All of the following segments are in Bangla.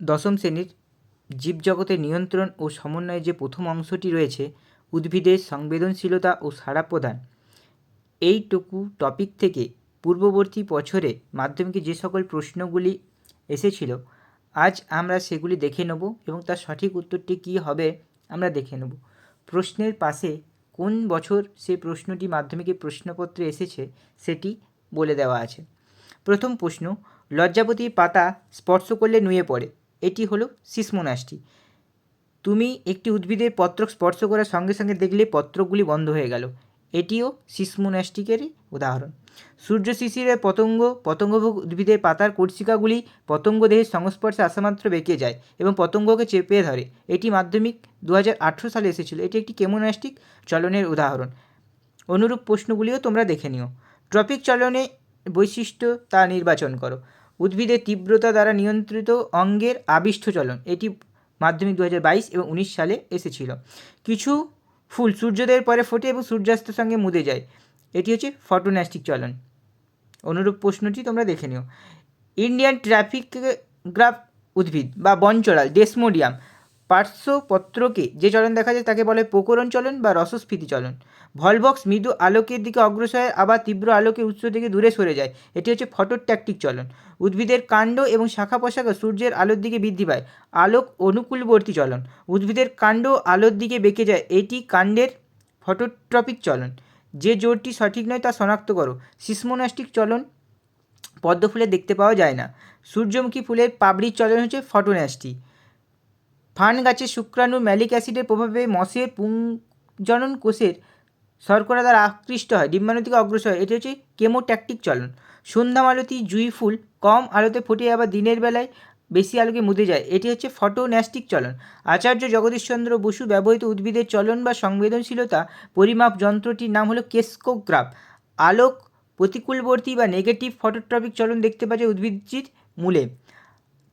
দশম শ্রেণির জীবজগতের নিয়ন্ত্রণ ও সমন্বয়ে যে প্রথম অংশটি রয়েছে, উদ্ভিদের সংবেদনশীলতা ও সাড়া প্রদান। এইটুকু টপিক থেকে পূর্ববর্তী বছরে মাধ্যমিকে যে সকল প্রশ্নগুলি এসেছিল, আজ আমরা সেগুলি দেখে নেব এবং তার সঠিক উত্তরটি কী হবে আমরা দেখে নেব। প্রশ্নের পাশে কোন বছর সেই প্রশ্নটি মাধ্যমিকে প্রশ্নপত্রে এসেছে সেটি বলে দেওয়া আছে। প্রথম প্রশ্ন, লজ্জাপতির পাতা স্পর্শ করলে নুয়ে পড়ে। এটি হলো সিসমোনাসটি। তুমি একটি উদ্ভিদের পত্র স্পর্শ করার সঙ্গে সঙ্গে দেখলে পত্রগুলি বন্ধ হয়ে গেল। এটিও সিসমোনাস্টিকেরই উদাহরণ। সূর্য শিশিরের পতঙ্গ, পতঙ্গভোগ উদ্ভিদের পাতার কর্ষিকাগুলি পতঙ্গ দেহের সংস্পর্শে আসামাত্র বেঁকে যায় এবং পতঙ্গকে চেপে ধরে। এটি মাধ্যমিক দু হাজার আঠেরো সালে এসেছিল। এটি একটি কেমোনাস্টিক চলনের উদাহরণ। অনুরূপ প্রশ্নগুলিও তোমরা দেখে নিও। ট্রপিক চলনে বৈশিষ্ট্য তা নির্বাচন করো। উদ্ভিদের তীব্রতা দ্বারা নিয়ন্ত্রিত অঙ্গের আবিষ্ঠ চলন। এটি মাধ্যমিক দু হাজার বাইশ এবং উনিশ সালে এসেছিল। কিছু ফুল সূর্যোদয়ের পরে ফোটে এবং সূর্যাস্তের সঙ্গে মুদে যায়। এটি হচ্ছে ফটোন্যাস্টিক চলন। অনুরূপ প্রশ্নটি তোমরা দেখে নিও। ইন্ডিয়ান ট্রাফিক গ্রাফ উদ্ভিদ বা বনচড়াল, ডেসমোডিয়াম পার্শ্বপত্রকে যে চলন দেখা যায় তাকে বলে প্রকরণ চলন বা রসস্ফীতি চলন। ভলবক্স মৃদু আলোকের দিকে অগ্রসর, আবার তীব্র আলোকের উৎস থেকে দূরে সরে যায়। এটি হচ্ছে ফটোট্যাকটিক চলন। উদ্ভিদের কাণ্ড এবং শাখা পোশাকা সূর্যের আলোর দিকে বৃদ্ধি পায়। আলোক অনুকূলবর্তী চলন। উদ্ভিদের কাণ্ড আলোর দিকে বেঁকে যায়। এটি কাণ্ডের ফটোট্রপিক চলন। যে জোরটি সঠিক নয় তা শনাক্ত করো। সিসমোনাস্টিক চলন পদ্ম ফুলে দেখতে পাওয়া যায় না। সূর্যমুখী ফুলের পাবড়ির চলন হচ্ছে ফটোন্যাস্টি ফান গাছের শুক্রাণু ম্যালিক অ্যাসিডের প্রভাবে মশের পুংজনন কোষের শর্করা দ্বারা আকৃষ্ট হয়, ডিম্বাণু থেকে অগ্রসর হয়। এটি হচ্ছে কেমোট্যাকটিক চলন। সন্ধ্যা মালতী জুঁই ফুল কম আলোতে ফুটে, আবার দিনের বেলায় বেশি আলোকে মুদে যায়। এটি হচ্ছে ফটোন্যাস্টিক চলন। আচার্য জগদীশচন্দ্র বসু ব্যবহৃত উদ্ভিদের চলন বা সংবেদনশীলতা পরিমাপ যন্ত্রটির নাম হলো কেস্কোগ্রাফ। আলোক প্রতিকূলবর্তী বা নেগেটিভ ফটোট্রপিক চলন দেখতে পাওয়া যায় উদ্ভিদটির মূলে।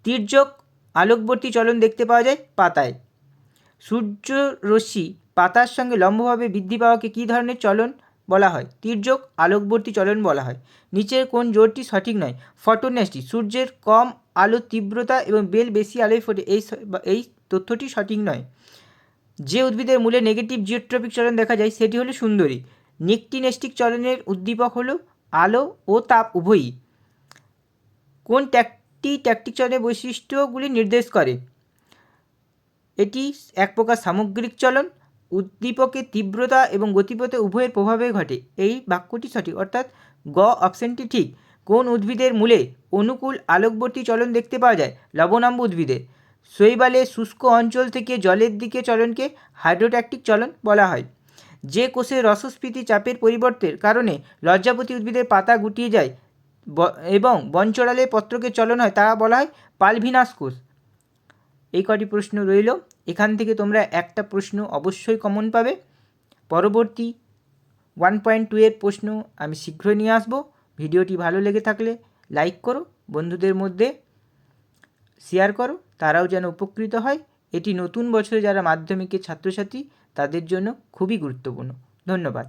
তির্যক আলোকবর্তী চলন দেখতে পাওয়া যায় পাতায়। সূর্য রশ্মি পাতার সঙ্গে লম্বভাবে বৃদ্ধি পাওয়াকে কী ধরনের চলন বলা হয়? তির্যক আলোকবর্তী চলন বলা হয়। নিচের কোন জোরটি সঠিক নয়। ফটোনেসটি সূর্যের কম আলো তীব্রতা এবং বেল বেশি আলোয় ফোটে, এই এই তথ্যটি সঠিক নয়। যে উদ্ভিদের মূলে নেগেটিভ জিওট্রপিক চলন দেখা যায়, সেটি হলো সুন্দরী। নেকটিনেস্টিক চলনের উদ্দীপক হলো আলো ও তাপ উভয়ই। কোন ট্যাকটি ট্যাকটিক বৈশিষ্ট্যগুলি নির্দেশ করে। এটি এক প্রকার সামগ্রিক চলন উদ্দীপকের তীব্রতা এবং গতিপথে উভয়ের প্রভাবে ঘটে। এই বাক্যটি সঠিক, অর্থাৎ গ অপশানটি ঠিক। কোন উদ্ভিদের মূলে অনুকূল আলোকবর্তী চলন দেখতে পাওয়া যায়? লবণাম্ব উদ্ভিদের শৈবালে শুষ্ক অঞ্চল থেকে জলের দিকে চলনকে হাইড্রোট্যাকটিক চলন বলা হয়। যে কোষে রসস্ফীতি চাপের পরিবর্তের কারণে লজ্জাপতি উদ্ভিদের পাতা গুটিয়ে যায়। এবং বনচড়ালে পত্রকে চলন হয় তা বলা হয় পালভিনাস কোষ এই কটি প্রশ্ন রইল। এখান থেকে তোমরা একটা প্রশ্ন অবশ্যই কমন পাবে। পরবর্তী ওয়ান পয়েন্ট টু এর প্রশ্ন আমি শীঘ্রই নিয়ে আসব। ভিডিওটি ভালো লেগে থাকলে লাইক করো, বন্ধুদের মধ্যে শেয়ার করো, তারাও যেন উপকৃত হয়। এটি নতুন বছরে যারা মাধ্যমিকের ছাত্রছাত্রী, তাদের জন্য খুবই গুরুত্বপূর্ণ। ধন্যবাদ।